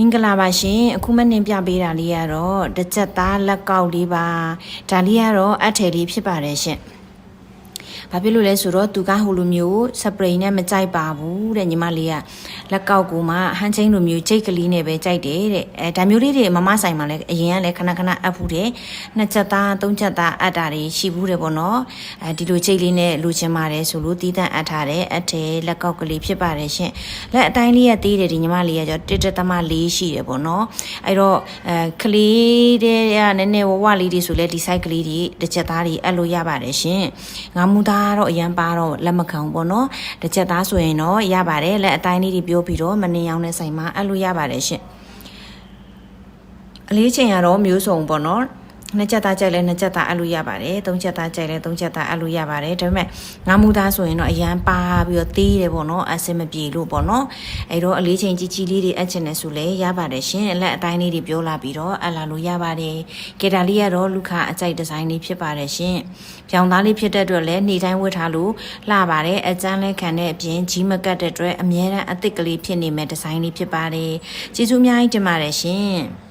မင်္ဂလာပါရှင်အခုမနှင်ပြပေးတာလေးကတော့တစ်ချက်သားလက်ကောက်လေးပါဒါလေးကတော့အထည်လေးဖြစ်ပါတယ်ရှင် ဘာဖြစ်လို့လဲဆိုတော့သူကဟိုလိုမျိုးစပရိတ်နဲ့မကြိုက်ပါဘူးတဲ့ညီမလေးကလက်ကောက်ကိုမှဟန်ချင်းလိုမျိုးကြိတ်ကလေးနဲ့ပဲကြိုက်တယ်တဲ့အဲဒါမျိုးလေးတွေမမဆိုင်မှာလည်းအရင်ကလည်းခဏခဏအပ်ဘူးတဲ့နှစ်ချက်သားသုံးချက်သားအပ်တာတွေရှိဘူးတယ်ပေါ့နော်အဲဒီလိုကြိတ်လေးနဲ့လူချင်ပါတယ်ဆိုလို့တီးတန့်အပ်ထားတဲ့အထည်လက်ကောက်ကလေးဖြစ်ပါတယ်ရှင်လက်အတိုင်းလေးကသေးတယ်ဒီညီမလေးကကျတော့တစ်တစ်သမလေးရှိတယ်ပေါ့နော်အဲ့တော့အဲကလေးတွေကနည်းနည်းဝဝလေးတွေဆိုလဲဒီ site ကလေးတွေတစ်ချက်သားတွေအပ်လို့ရပါတယ်ရှင်ငါမူသားကတော့အရန်ပါတော့လက်မခံဘူးပေါ့နော်တစ်ချက်သားဆိုရင်တော့ရပါတယ်လက်အတိုင်းလေးတွေပြောပြီးတော့မနေအောင်တဲ့ဆိုင်မှာအပ်လို့ရပါတယ်ရှင်အလေးချိန်ကတော့မျိုးစုံပေါ့နော် နှစ်ချက်သားကြိုက်လဲနှစ်ချက်သားအပ်လို့ရပါတယ်သုံးချက်သားကြိုက်လဲသုံးချက်သားအပ်လို့ရပါတယ်ဒါပေမဲ့ငါမူသားဆိုရင်တော့အရန်ပါပြီးတော့သေးတယ်ပေါ့နော်အဆင်မပြေလို့ပေါ့နော်အဲ့တော့အလေးချိန်ကြီးကြီးလေးတွေအပ်ချင်တယ်ဆိုလဲရပါတယ်ရှင်အလက်အတိုင်းလေးတွေပြောလာပြီးတော့အပ်လာလို့ရပါတယ်ကေတာလေးကတော့လူခအကြိုက်ဒီဇိုင်းလေးဖြစ်ပါတယ်ရှင်ပြောင်သားလေးဖြစ်တဲ့အတွက်လည်းနေတိုင်းဝတ်ထားလို့လှပါတယ်အကျန်းလဲခံတဲ့အပြင်ကြီးမကတ်တဲ့အတွက်အများအားအသစ်ကလေးဖြစ်နေမဲ့ဒီဇိုင်းလေးဖြစ်ပါတယ်ကျေးဇူးအများကြီးတင်ပါတယ်ရှင်